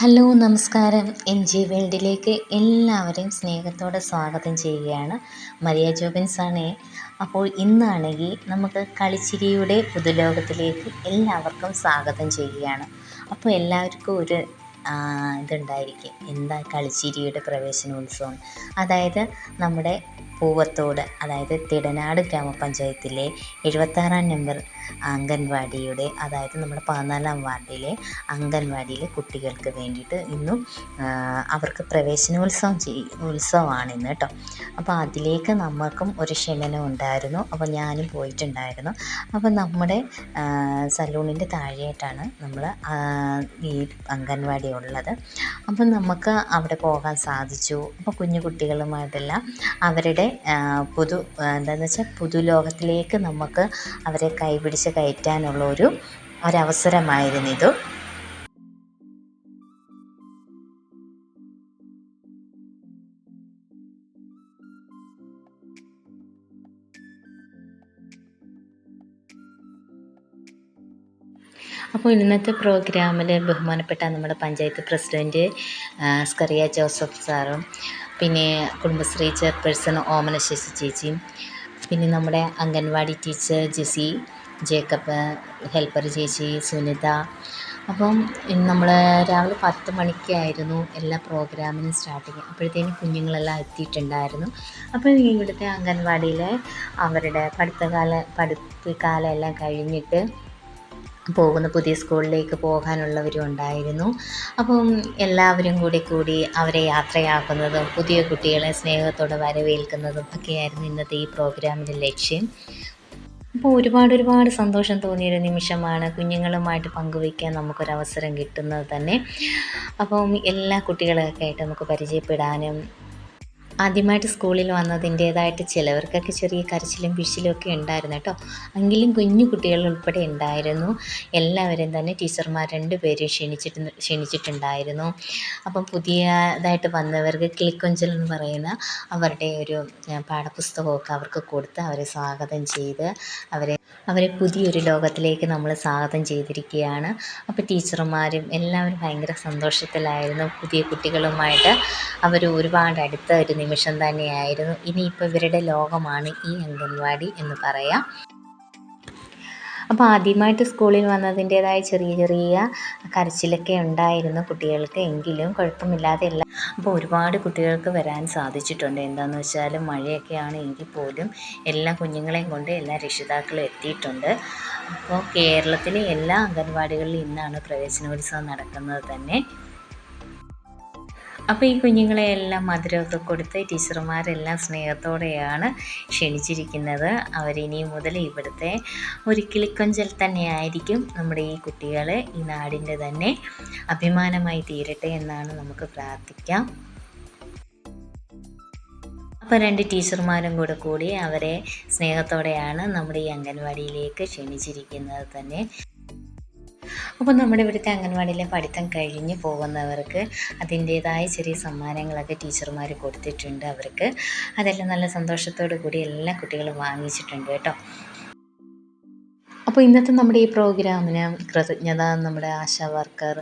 Hello നമസ്കാരം. M G വേൾഡിലേക്ക് എല്ലാവരെയും സ്നേഹത്തോടെ സ്വാഗതം ചെയ്യുകയാണ് മരിയ ജോബിൻസ് ആണ് അപ്പോൾ ഇന്നാണെങ്കിൽ നമുക്ക് കളിച്ചിരിയുടെ പുതുലോകത്തിലേക്ക് എല്ലാവർക്കും സ്വാഗതം ചെയ്യുകയാണ്. അപ്പോൾ എല്ലാവർക്കും ഒരു ഇതുണ്ടായിരിക്കും. എന്താ കളിച്ചിരിയുടെ പ്രവേശനോത്സവം? അതായത് നമ്മുടെ പൂവത്തോട് അതായത് തിടനാട് ഗ്രാമപഞ്ചായത്തിലെ എഴുപത്താറാം നമ്പർ അംഗൻവാടിയുടെ അതായത് നമ്മുടെ പതിനാലാം വാർഡിലെ അംഗൻവാടിയിലെ കുട്ടികൾക്ക് വേണ്ടിയിട്ട് ഇന്നും അവർക്ക് പ്രവേശനോത്സവം ഉത്സവമാണ് ഇന്ന് കേട്ടോ. അപ്പോൾ അതിലേക്ക് നമുക്കും ഒരു ക്ഷണനം ഉണ്ടായിരുന്നു. അപ്പോൾ ഞാനും പോയിട്ടുണ്ടായിരുന്നു. അപ്പോൾ നമ്മുടെ സലൂണിന്റെ താഴെയായിട്ടാണ് നമ്മൾ ഈ അംഗൻവാടി ഉള്ളത്. അപ്പം നമുക്ക് അവിടെ പോകാൻ സാധിച്ചു. അപ്പോൾ കുഞ്ഞു കുട്ടികളുമായിട്ടെല്ലാം അവരുടെ പുതു എന്താണെന്ന് വെച്ചാൽ പുതു ലോകത്തിലേക്ക് നമുക്ക് അവരെ കൈപിടിച്ച് കയറ്റാനുള്ള ഒരു ഒരവസരമായിരുന്നു ഇത്. അപ്പോൾ ഇന്നത്തെ പ്രോഗ്രാമിൽ ബഹുമാനപ്പെട്ട നമ്മുടെ പഞ്ചായത്ത് പ്രസിഡന്റ് സ്കറിയ ജോസഫ് സാറും പിന്നെ കുടുംബശ്രീ ചെയർപേഴ്സൺ ഓമന ശശി ചേച്ചിയും പിന്നെ നമ്മുടെ അംഗൻവാടി ടീച്ചർ ജെസി ജേക്കബ് ഹെൽപ്പർ ചേച്ചി സുനിത. അപ്പം നമ്മൾ രാവിലെ പത്ത് മണിക്കായിരുന്നു എല്ലാ പ്രോഗ്രാമിനും സ്റ്റാർട്ടിങ്. അപ്പോഴത്തേനും കുഞ്ഞുങ്ങളെല്ലാം എത്തിയിട്ടുണ്ടായിരുന്നു. അപ്പോൾ ഇവിടുത്തെ അംഗൻവാടിയിലെ അവരുടെ പഠിത്തകാല പഠിപ്പ് കാലം എല്ലാം കഴിഞ്ഞിട്ട് പോകുന്ന പുതിയ സ്കൂളിലേക്ക് പോകാനുള്ളവരും ഉണ്ടായിരുന്നു. അപ്പം എല്ലാവരും കൂടി കൂടി അവരെ യാത്രയാക്കുന്നതും പുതിയ കുട്ടികളെ സ്നേഹത്തോടെ വരവേൽക്കുന്നതും ഒക്കെയായിരുന്നു ഇന്നത്തെ ഈ പ്രോഗ്രാമിന്റെ ലക്ഷ്യം. അപ്പോൾ ഒരുപാട് ഒരുപാട് സന്തോഷം തോന്നിയൊരു നിമിഷമാണ് കുഞ്ഞുങ്ങളുമായിട്ട് പങ്കുവയ്ക്കാൻ നമുക്കൊരവസരം കിട്ടുന്നത് തന്നെ. അപ്പം എല്ലാ കുട്ടികളെയൊക്കെ ആയിട്ട് നമുക്ക് പരിചയപ്പെടാനും ആദ്യമായിട്ട് സ്കൂളിൽ വന്നതിന്റേതായിട്ട് ചിലവർക്കൊക്കെ ചെറിയ കരച്ചിലും പിഴിച്ചിലും ഒക്കെ ഉണ്ടായിരുന്നു കേട്ടോ. എങ്കിലും കുഞ്ഞു കുട്ടികൾ ഉൾപ്പെടെ ഉണ്ടായിരുന്നു. എല്ലാവരും തന്നെ ടീച്ചർമാർ രണ്ടുപേരും ക്ഷണിച്ചിട്ട് ക്ഷണിച്ചിട്ടുണ്ടായിരുന്നു. അപ്പം പുതിയതായിട്ട് വന്നവർക്ക് കിളിക്കൊഞ്ചൽ എന്ന് പറയുന്ന അവരുടെ ഒരു പാഠപുസ്തകമൊക്കെ അവർക്ക് കൊടുത്ത് അവരെ സ്വാഗതം ചെയ്ത് അവരെ അവരെ പുതിയൊരു ലോകത്തിലേക്ക് നമ്മൾ സ്വാഗതം ചെയ്തിരിക്കുകയാണ്. അപ്പോൾ ടീച്ചർമാരും എല്ലാവരും ഭയങ്കര സന്തോഷത്തിലായിരുന്നു. പുതിയ കുട്ടികളുമായിട്ട് അവർ ഒരുപാട് അടുത്ത ഒരു നിമിഷം തന്നെയായിരുന്നു. ഇനിയിപ്പോൾ ഇവരുടെ ലോകമാണ് ഈ അംഗൻവാടി എന്ന് പറയാം. അപ്പോൾ ആദ്യമായിട്ട് സ്കൂളിൽ വന്നതിന്റേതായ ചെറിയ ചെറിയ കരച്ചിലൊക്കെ ഉണ്ടായിരുന്നു കുട്ടികൾക്ക് എങ്കിലും കുഴപ്പമില്ലാതെ എല്ലാം. അപ്പോൾ ഒരുപാട് കുട്ടികൾക്ക് വരാൻ സാധിച്ചിട്ടുണ്ട്. എന്താണെന്ന് വെച്ചാൽ മഴയൊക്കെയാണ് എങ്കിൽ പോലും എല്ലാ കുഞ്ഞുങ്ങളെയും കൊണ്ട് എല്ലാ രക്ഷിതാക്കളും എത്തിയിട്ടുണ്ട്. അപ്പോൾ കേരളത്തിലെ എല്ലാ അംഗൻവാടികളിലും ഇന്നാണ് പ്രവേശനോത്സവം നടക്കുന്നത് തന്നെ. അപ്പോൾ ഈ കുഞ്ഞുങ്ങളെ എല്ലാം മധുരമൊക്കെ കൊടുത്ത് ടീച്ചർമാരെല്ലാം സ്നേഹത്തോടെയാണ് ക്ഷണിച്ചിരിക്കുന്നത്. അവരിനി മുതൽ ഇവിടുത്തെ ഒരു കിളിക്കൊഞ്ചൽ തന്നെയായിരിക്കും നമ്മുടെ ഈ കുട്ടികൾ ഈ നാടിന്റെ തന്നെ അഭിമാനമായി തീരട്ടെ എന്നാണ് നമുക്ക് പ്രാർത്ഥിക്കാം. അപ്പോൾ രണ്ട് ടീച്ചർമാരും കൂടെ കൂടി അവരെ സ്നേഹത്തോടെയാണ് നമ്മുടെ ഈ അംഗൻവാടിയിലേക്ക് ക്ഷണിച്ചിരിക്കുന്നത് തന്നെ. അപ്പോൾ നമ്മുടെ ഇവിടുത്തെ അംഗൻവാടിയിലെ പഠിത്തം കഴിഞ്ഞ് പോകുന്നവർക്ക് അതിന്റേതായ ചെറിയ സമ്മാനങ്ങളൊക്കെ ടീച്ചർമാർ കൊടുത്തിട്ടുണ്ട് അവർക്ക്. അതെല്ലാം നല്ല സന്തോഷത്തോടു കൂടി എല്ലാ കുട്ടികളും വാങ്ങിച്ചിട്ടുണ്ട് കേട്ടോ. അപ്പോൾ ഇന്നത്തെ നമ്മുടെ ഈ പ്രോഗ്രാമിന് കൃതജ്ഞത നമ്മുടെ ആശാ വർക്കർ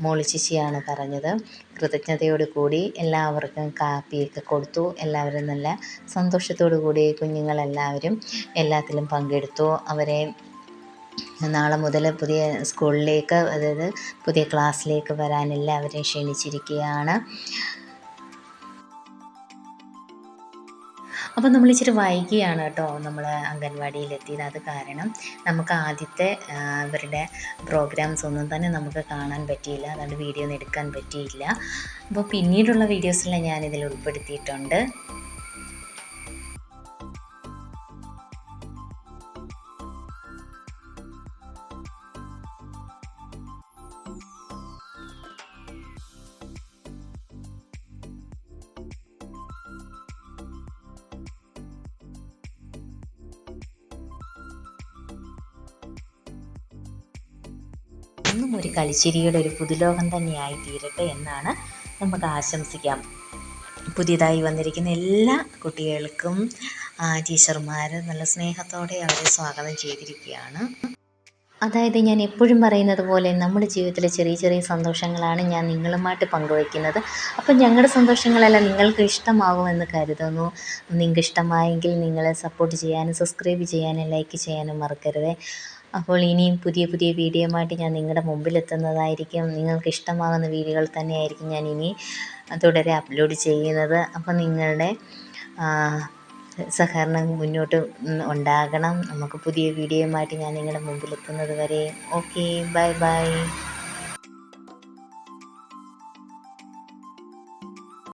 മോളി ചേച്ചിയാണ് പറഞ്ഞത്. കൃതജ്ഞതയോട് കൂടി എല്ലാവർക്കും കാപ്പിയൊക്കെ കൊടുത്തു. എല്ലാവരും നല്ല സന്തോഷത്തോടു കൂടി കുഞ്ഞുങ്ങളെല്ലാവരും എല്ലാത്തിലും പങ്കെടുത്തു. അവരെ നാളെ മുതൽ പുതിയ സ്കൂളിലേക്ക് അതായത് പുതിയ ക്ലാസ്സിലേക്ക് വരാൻ എല്ലാവരെയും ക്ഷണിച്ചിരിക്കുകയാണ്. അപ്പോൾ നമ്മൾ ഇച്ചിരി വൈകിയാണ് കേട്ടോ നമ്മൾ അംഗൻവാടിയിലെത്തിയത് അത് കാരണം നമുക്ക് ആദ്യത്തെ ഇവരുടെ പ്രോഗ്രാംസ് ഒന്നും തന്നെ നമുക്ക് കാണാൻ പറ്റിയില്ല. അതുകൊണ്ട് വീഡിയോ ഒന്നും എടുക്കാൻ പറ്റിയില്ല. അപ്പോൾ പിന്നീടുള്ള വീഡിയോസെല്ലാം ഞാനിതിൽ ഉൾപ്പെടുത്തിയിട്ടുണ്ട്. എന്നും ഒരു കളിച്ചിരിയുടെ ഒരു പുതുലോകം തന്നെയായി തീരട്ടെ എന്നാണ് നമുക്ക് ആശംസിക്കാം. പുതിയതായി വന്നിരിക്കുന്ന എല്ലാ കുട്ടികൾക്കും ടീച്ചർമാർ നല്ല സ്നേഹത്തോടെ അവരെ സ്വാഗതം ചെയ്തിരിക്കുകയാണ്. അതായത് ഞാൻ എപ്പോഴും പറയുന്നത് പോലെ നമ്മുടെ ജീവിതത്തിലെ ചെറിയ ചെറിയ സന്തോഷങ്ങളാണ് ഞാൻ നിങ്ങളുമായിട്ട് പങ്കുവയ്ക്കുന്നത്. അപ്പം ഞങ്ങളുടെ സന്തോഷങ്ങളെല്ലാം നിങ്ങൾക്ക് ഇഷ്ടമാകുമെന്ന് കരുതുന്നു. നിങ്ങൾക്ക് ഇഷ്ടമായെങ്കിൽ നിങ്ങളെ സപ്പോർട്ട് ചെയ്യാനും സബ്സ്ക്രൈബ് ചെയ്യാനും ലൈക്ക് ചെയ്യാനും മറക്കരുത്. അപ്പോൾ ഇനിയും പുതിയ പുതിയ വീഡിയോയുമായിട്ട് ഞാൻ നിങ്ങളുടെ മുമ്പിലെത്തുന്നതായിരിക്കും. നിങ്ങൾക്ക് ഇഷ്ടമാകുന്ന വീഡിയോകൾ തന്നെയായിരിക്കും ഞാൻ ഇനി തുടരെ അപ്ലോഡ് ചെയ്യുന്നത്. അപ്പോൾ നിങ്ങളുടെ സഹകരണം മുന്നോട്ട് ഉണ്ടാകണം. നമുക്ക് പുതിയ വീഡിയോയുമായിട്ട് ഞാൻ നിങ്ങളുടെ മുമ്പിലെത്തുന്നത് വരെ. Okay bye bye.